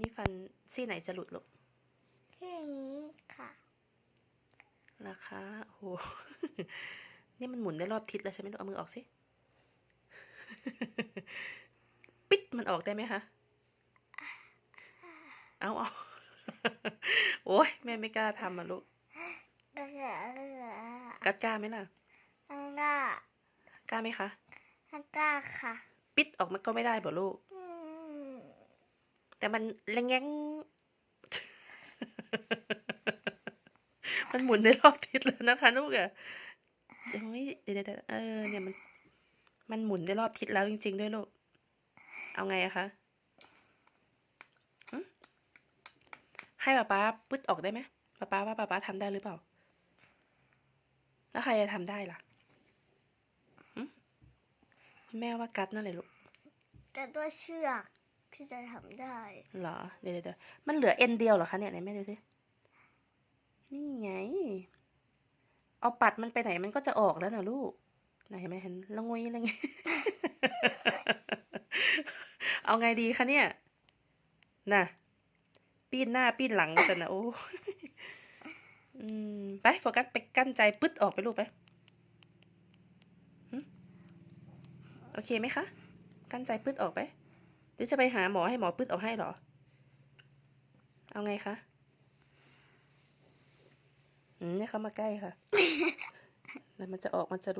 นี่ฟันซี่ไหนจะหลุดลูกที่อย่างนี้ค่ะราคาโอ้โห นี่มันหมุนได้รอบทิศแล้วใช่ไหมลูกเอามือออกสิ ปิดมันออกได้ไหมคะ เอาเอาโอ้ยแม่ไม่กล้าทำอะลูกก็เหลือเหลือกัดกล้าไหมล่ะข้างหน้ากล้าไหมคะข้างหน้าค่ะ ปิดออกมันก็ไม่ได้บ่ลูกอืม แต่มันแรงแงงมันหมุนในรอบทิศแล้วนะคะลูกอะเดี๋ยวเดี๋ยวเดี๋ยวเออเนี่ยมัน มันหมุนในรอบทิศแล้วจริง ๆ ด้วยลูก เอาไงอะคะให้ป๊าป๊าปึ๊ดออกได้ไหมป๊าป๊าว่าป๊าป๊าทำได้หรือเปล่า แล้วใครจะทำได้ล่ะแม่ว่ากัดนั่นเลยลูกแต่ตัวเชือก ที่จะทำได้เหรอ เดี๋ยวเดี๋ยวมันเหลือเอ็นเดียวเหรอคะเนี่ยไหนแม่ดูสิ นี่ไง เอาปัดมันไปไหนมันก็จะออกแล้วนะลูกไหนเห็นไหมเห็นละงวยละงวยเอาไงดีคะเนี่ย น่ะ ปีนหน้าปีนหลังกันนะโอ้อืม ไปโฟกัสไปกั้นใจปึ๊ดออกไปลูกไปโอเคไหมคะ กั้นใจปึ๊ดออกไป รือจะไปหาหมอให้หมอปึ๊ดออกให้เหรอ เอาไงคะอืมเนี่ยเขามาใกล้ค่ะ แล้วมันจะออกมันจะ